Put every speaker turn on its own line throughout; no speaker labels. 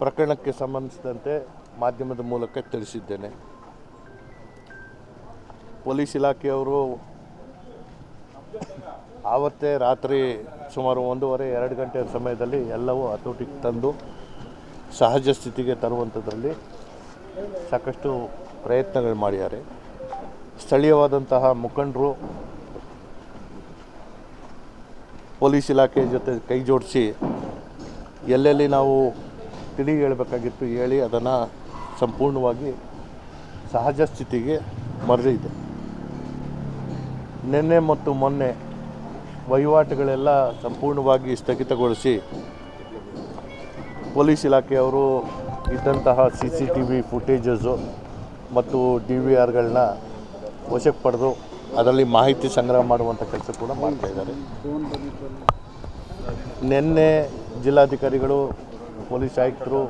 ಪ್ರಕರಣಕ್ಕೆ ಸಂಬಂಧಿಸಿದಂತೆ ಮಾಧ್ಯಮದ ಮೂಲಕ ತಿಳಿಸಿದ್ದೇನೆ. ಪೊಲೀಸ್ ಇಲಾಖೆಯವರು ಆವತ್ತೇ ರಾತ್ರಿ ಸುಮಾರು ಒಂದೂವರೆ, ಎರಡು ಗಂಟೆ ಸಮಯದಲ್ಲಿ ಎಲ್ಲವೂ ಹತೋಟಿಗೆ ತಂದು ಸಹಜ ಸ್ಥಿತಿಗೆ ತರುವಂಥದ್ರಲ್ಲಿ ಸಾಕಷ್ಟು ಪ್ರಯತ್ನಗಳು ಮಾಡಿದ್ದಾರೆ. ಸ್ಥಳೀಯವಾದಂತಹ ಮುಖಂಡರು ಪೊಲೀಸ್ ಇಲಾಖೆ ಜೊತೆ ಕೈ ಜೋಡಿಸಿ ಎಲ್ಲೆಲ್ಲಿ ನಾವು ತಿಳಿ ಹೇಳಬೇಕಾಗಿತ್ತು ಹೇಳಿ ಅದನ್ನು ಸಂಪೂರ್ಣವಾಗಿ ಸಹಜ ಸ್ಥಿತಿಗೆ ಮರಳಿದೆ ನಿನ್ನೆ ಮತ್ತು ಮೊನ್ನೆ ವಹಿವಾಟುಗಳೆಲ್ಲ ಸಂಪೂರ್ಣವಾಗಿ ಸ್ಥಗಿತಗೊಳಿಸಿ ಪೊಲೀಸ್ ಇಲಾಖೆಯವರು ಇದ್ದಂತಹ C C T V footages ಮತ್ತು ಡಿ ವಿ ಆರ್ಗಳನ್ನ ವಶಕ್ಕೆ ಪಡೆದು ಅದರಲ್ಲಿ ಮಾಹಿತಿ ಸಂಗ್ರಹ ಮಾಡುವಂಥ ಕೆಲಸ ಕೂಡ ಮಾಡ್ತಾ ಇದ್ದಾರೆ. ನಿನ್ನೆ ಜಿಲ್ಲಾಧಿಕಾರಿಗಳು ಪೊಲೀಸ್ ಆಯುಕ್ತರು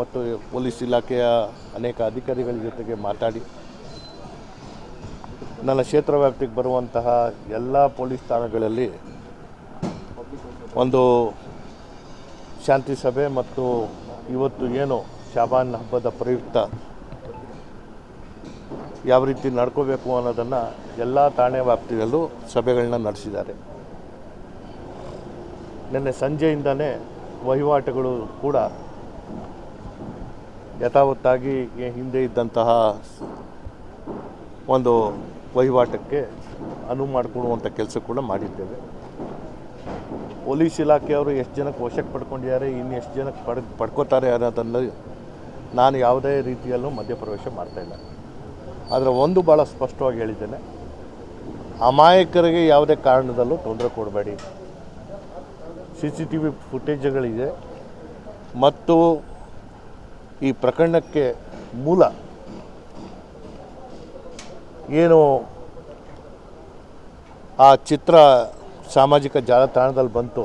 ಮತ್ತು ಪೊಲೀಸ್ ಇಲಾಖೆಯ ಅನೇಕ ಅಧಿಕಾರಿಗಳ ಜೊತೆಗೆ ಮಾತಾಡಿ, ನನ್ನ ಕ್ಷೇತ್ರ ವ್ಯಾಪ್ತಿಗೆ ಬರುವಂತಹ ಎಲ್ಲ ಪೊಲೀಸ್ ಠಾಣೆಗಳಲ್ಲಿ ಒಂದು ಶಾಂತಿ ಸಭೆ ಮತ್ತು ಇವತ್ತು ಏನು ಶಾಬಾನ್ ಹಬ್ಬದ ಪ್ರಯುಕ್ತ ಯಾವ ರೀತಿ ನಡ್ಕೋಬೇಕು ಅನ್ನೋದನ್ನು ಎಲ್ಲ ಠಾಣೆ ವ್ಯಾಪ್ತಿಯಲ್ಲೂ ಸಭೆಗಳನ್ನ ನಡೆಸಿದ್ದಾರೆ. ನಿನ್ನೆ ಸಂಜೆಯಿಂದನೇ ವಹಿವಾಟುಗಳು ಕೂಡ ಯಥಾವತ್ತಾಗಿ ಹಿಂದೆ ಇದ್ದಂತಹ ಒಂದು ವಹಿವಾಟಕ್ಕೆ ಅನುವು ಮಾಡಿಕೊಡುವಂಥ ಕೆಲಸ ಕೂಡ ಮಾಡಿದ್ದೇವೆ. ಪೊಲೀಸ್ ಇಲಾಖೆಯವರು ಎಷ್ಟು ಜನಕ್ಕೆ ವಶಕ್ಕೆ ಪಡ್ಕೊಂಡಿದ್ದಾರೆ, ಇನ್ನು ಎಷ್ಟು ಜನಕ್ಕೆ ಪಡ್, ಪಡ್ಕೋತಾರೆ ಅನ್ನೋದನ್ನು ನಾನು ಯಾವುದೇ ರೀತಿಯಲ್ಲೂ ಮಧ್ಯಪ್ರವೇಶ ಮಾಡ್ತಾಯಿಲ್ಲ ಆದರೆ ಒಂದು ಭಾಳ ಸ್ಪಷ್ಟವಾಗಿ ಹೇಳಿದ್ದೇನೆ, ಅಮಾಯಕರಿಗೆ ಯಾವುದೇ ಕಾರಣದಲ್ಲೂ ತೊಂದರೆ ಕೊಡಬೇಡಿ. ಸಿ ಸಿ ಟಿ ವಿ ಫುಟೇಜ್ಗಳಿದೆ ಮತ್ತು ಈ ಪ್ರಕರಣಕ್ಕೆ ಮೂಲ ಏನು ಆ ಚಿತ್ರ ಸಾಮಾಜಿಕ ಜಾಲತಾಣದಲ್ಲಿ ಬಂತು,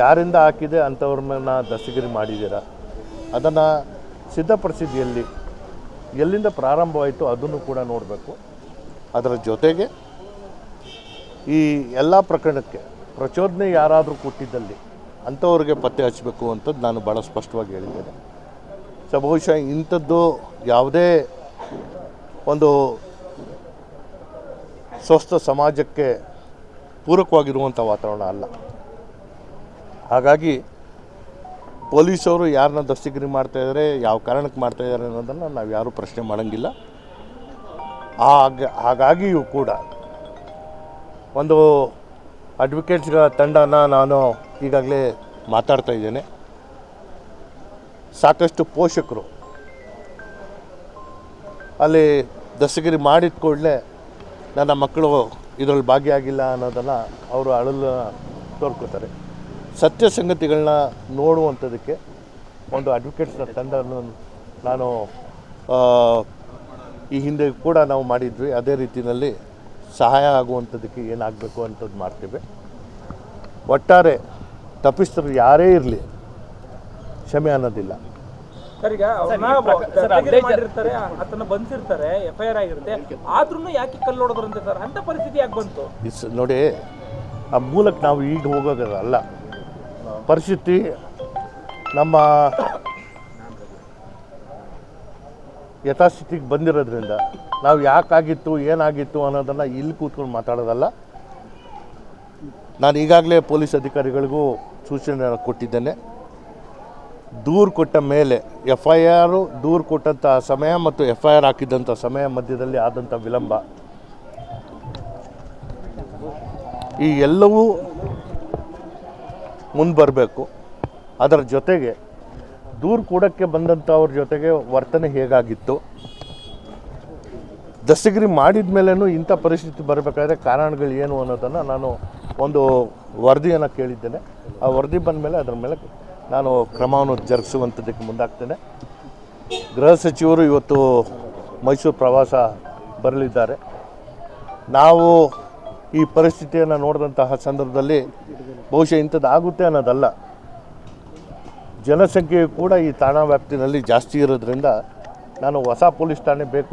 ಯಾರಿಂದ ಹಾಕಿದೆ ಅಂಥವ್ರನ್ನ ದಸ್ತಗಿರಿ ಮಾಡಿದ್ದೀರಾ? ಅದನ್ನು ಸಿದ್ಧ ಎಲ್ಲಿ ಎಲ್ಲಿಂದ ಪ್ರಾರಂಭವಾಯಿತು ಅದನ್ನು ಕೂಡ ನೋಡಬೇಕು. ಅದರ ಜೊತೆಗೆ ಈ ಎಲ್ಲ ಪ್ರಕರಣಕ್ಕೆ ಪ್ರಚೋದನೆ ಯಾರಾದರೂ ಕೊಟ್ಟಿದ್ದಲ್ಲಿ ಅಂಥವ್ರಿಗೆ ಪತ್ತೆ ಹಚ್ಚಬೇಕು ಅಂತದ್ದು ನಾನು ಭಾಳ ಸ್ಪಷ್ಟವಾಗಿ ಹೇಳಿದ್ದೇನೆ. ಸೊ ಬಹುಶಃ ಇಂಥದ್ದು ಯಾವುದೇ ಒಂದು ಸ್ವಸ್ಥ ಸಮಾಜಕ್ಕೆ ಪೂರಕವಾಗಿರುವಂಥ ವಾತಾವರಣ ಅಲ್ಲ. ಹಾಗಾಗಿ ಪೊಲೀಸವರು ಯಾರನ್ನ ದಸ್ತಿಗಿರಿ ಮಾಡ್ತಾ ಇದ್ದಾರೆ, ಯಾವ ಕಾರಣಕ್ಕೆ ಮಾಡ್ತಾ ಇದ್ದಾರೆ ಅನ್ನೋದನ್ನು ನಾವು ಯಾರೂ ಪ್ರಶ್ನೆ ಮಾಡೋಂಗಿಲ್ಲ. ಹಾಗ ಹಾಗಾಗಿಯೂ ಕೂಡ ಒಂದು ಅಡ್ವೊಕೇಟ್ಸ್ಗಳ ತಂಡನ ನಾನು ಈಗಾಗಲೇ ಮಾತಾಡ್ತಾ ಇದ್ದೇನೆ. ಸಾಕಷ್ಟು ಪೋಷಕರು ಅಲ್ಲಿ ದಸ್ತಗಿರಿ ಮಾಡಿದ ಕೂಡಲೇ ನನ್ನ ಮಕ್ಕಳು ಇದರಲ್ಲಿ ಭಾಗಿಯಾಗಿಲ್ಲ ಅನ್ನೋದನ್ನು ಅವರು ಅಳಲು ತೋರ್ಕೋತಾರೆ. ಸತ್ಯ ಸಂಗತಿಗಳನ್ನ ನೋಡುವಂಥದ್ದಕ್ಕೆ ಒಂದು ಅಡ್ವೊಕೇಟ್ಸ್ನ ತಂಡವನ್ನು ನಾನು ಈ ಹಿಂದೆ ಕೂಡ ನಾವು ಮಾಡಿದ್ವಿ. ಅದೇ ರೀತಿಯಲ್ಲಿ ಸಹಾಯ ಆಗುವಂಥದ್ದಕ್ಕೆ ಏನಾಗಬೇಕು ಅಂಥದ್ದು ಮಾಡ್ತೇವೆ. ಒಟ್ಟಾರೆ ತಪ್ಪಿಸ್ತರು ಯಾರೇ ಇರಲಿ ಕ್ಷಮೆ ಅನ್ನೋದಿಲ್ಲ.
ಸರ್ ಈಗ ಅವ್ರನ್ನ ದಸ್ತಗಿರಿ ಮಾಡಿರ್ತಾರೆ ಆತನ ಬಂದಿರ್ತಾರೆ ಎಫ್ ಐ ಆರ್ ಆಗಿರುತ್ತೆ. ಆದ್ರೂ ಯಾಕೆ ಕಲ್ಲು ಹೊಡೆದ್ರಂತೆ ಸರ್? ಅಂತ ಪರಿಸ್ಥಿತಿ ಯಾಕೆ ಬಂತು?
ಇಸ್ ನೋಡಿ ಆ ಮೂಲಕ್ಕೆ ನಾವು ಈಗ ಹೋಗೋದಲ್ಲ. ಪರಿಸ್ಥಿತಿ ನಮ್ಮ ಯಥಾಸ್ಥಿತಿಗೆ ಬಂದಿರೋದ್ರಿಂದ ನಾವು ಯಾಕಾಗಿತ್ತು, ಏನಾಗಿತ್ತು ಅನ್ನೋದನ್ನು ಇಲ್ಲಿ ಕೂತ್ಕೊಂಡು ಮಾತಾಡೋದಲ್ಲ. ನಾನು ಈಗಾಗಲೇ ಪೊಲೀಸ್ ಅಧಿಕಾರಿಗಳಿಗೂ ಸೂಚನೆ ಕೊಟ್ಟಿದ್ದೇನೆ. ದೂರು ಕೊಟ್ಟ ಮೇಲೆ ಎಫ್ ಐ ಆರು ದೂರು ಕೊಟ್ಟಂಥ ಸಮಯ ಮತ್ತು ಎಫ್ ಐ ಆರ್ ಹಾಕಿದ್ದಂಥ ಸಮಯ ಮಧ್ಯದಲ್ಲಿ ಆದಂಥ ವಿಳಂಬ. ಈ ಎಲ್ಲವೂ ಮುಂದೆ ಬರಬೇಕು ಅದರ ಜೊತೆಗೆ ದೂರು ಕೂಡಕ್ಕೆ ಬಂದಂಥವ್ರ ಜೊತೆಗೆ ವರ್ತನೆ ಹೇಗಾಗಿತ್ತು? ದಸ್ತಗಿರಿ ಮಾಡಿದ ಮೇಲೂ ಇಂಥ ಪರಿಸ್ಥಿತಿ ಬರಬೇಕಾದ್ರೆ ಕಾರಣಗಳು ಏನು ಅನ್ನೋದನ್ನು ನಾನು ಒಂದು ವರದಿಯನ್ನು ಕೇಳಿದ್ದೇನೆ. ಆ ವರದಿ ಬಂದ ಮೇಲೆ ಅದರ ಮೇಲೆ ನಾನು ಕ್ರಮವನ್ನು ಜರುಗಿಸುವಂಥದ್ದಕ್ಕೆ ಮುಂದಾಗ್ತೇನೆ. ಗೃಹ ಸಚಿವರು ಇವತ್ತು ಮೈಸೂರು ಪ್ರವಾಸ ಬರಲಿದ್ದಾರೆ. ನಾವು ಈ ಪರಿಸ್ಥಿತಿಯನ್ನು ನೋಡಿದಂತಹ ಸಂದರ್ಭದಲ್ಲಿ ಬಹುಶಃ ಇಂಥದ್ದಾಗುತ್ತೆ ಅನ್ನೋದಲ್ಲ. ಜನಸಂಖ್ಯೆಯು ಕೂಡ ಈ ಠಾಣಾ ವ್ಯಾಪ್ತಿನಲ್ಲಿ ಜಾಸ್ತಿ ಇರೋದ್ರಿಂದ ನಾನು ಹೊಸ ಪೊಲೀಸ್ ಠಾಣೆ ಬೇಕು